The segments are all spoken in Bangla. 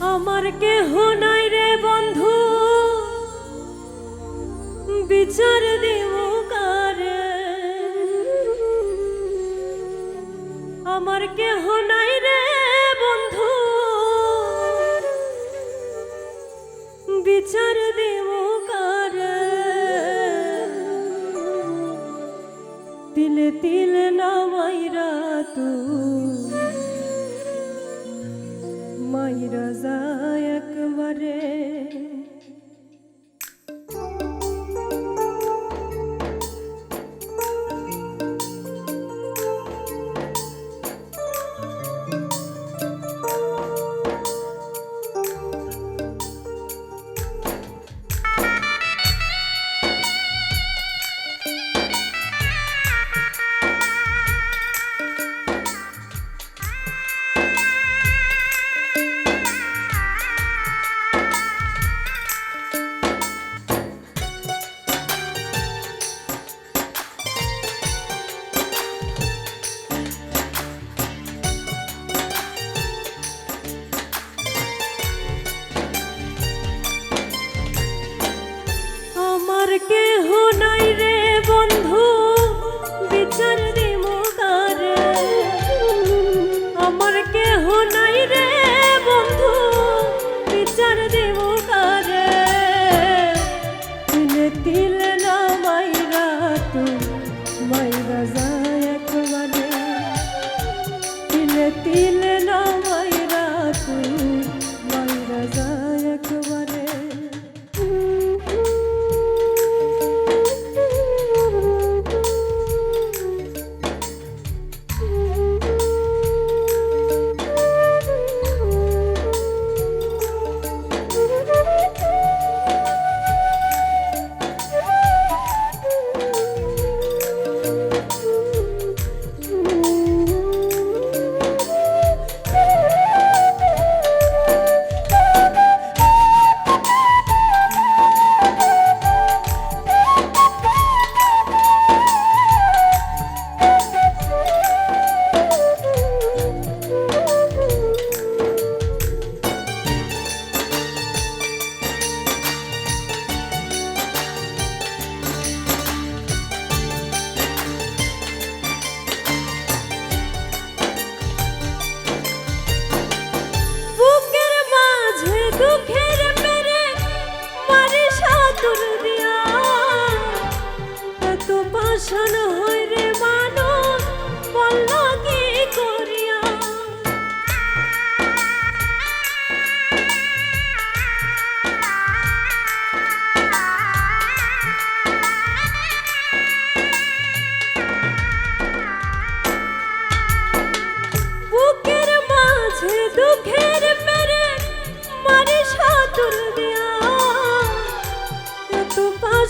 আমার কেহ নাই রে বন্ধু। বিচার দেব কারে। আমার কেহ নাই রাজা একবারে কেহ না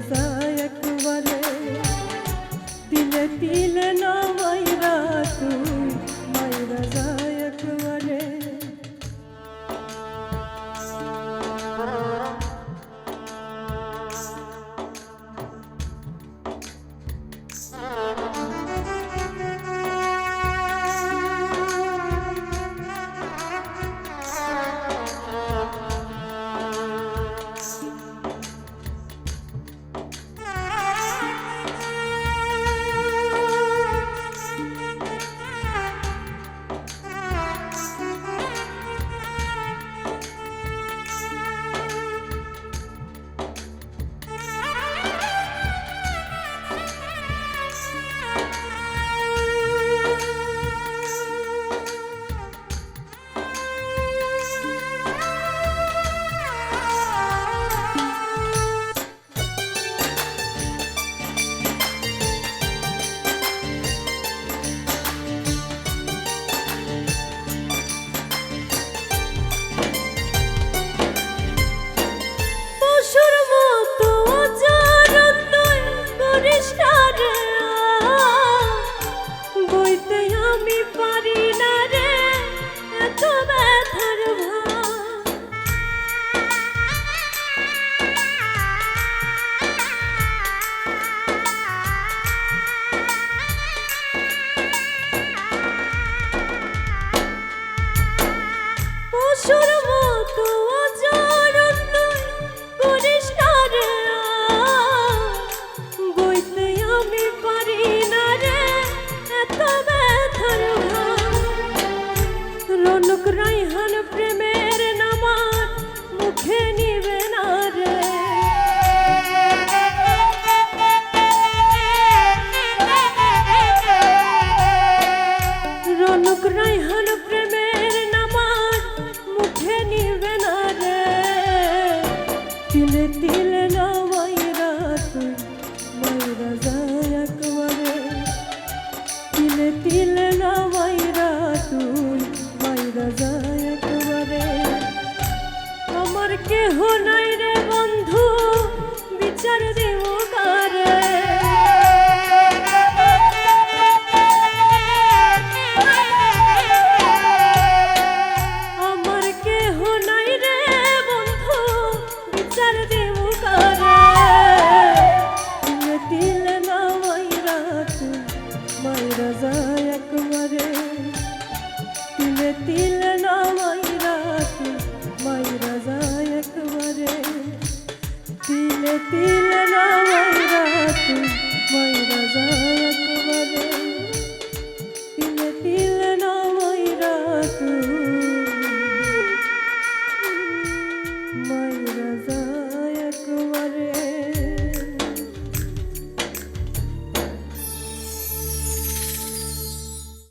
Zayak Vale Dile Dile Nam আমি পারি না রে এত করা একবারে তিলে তিলে না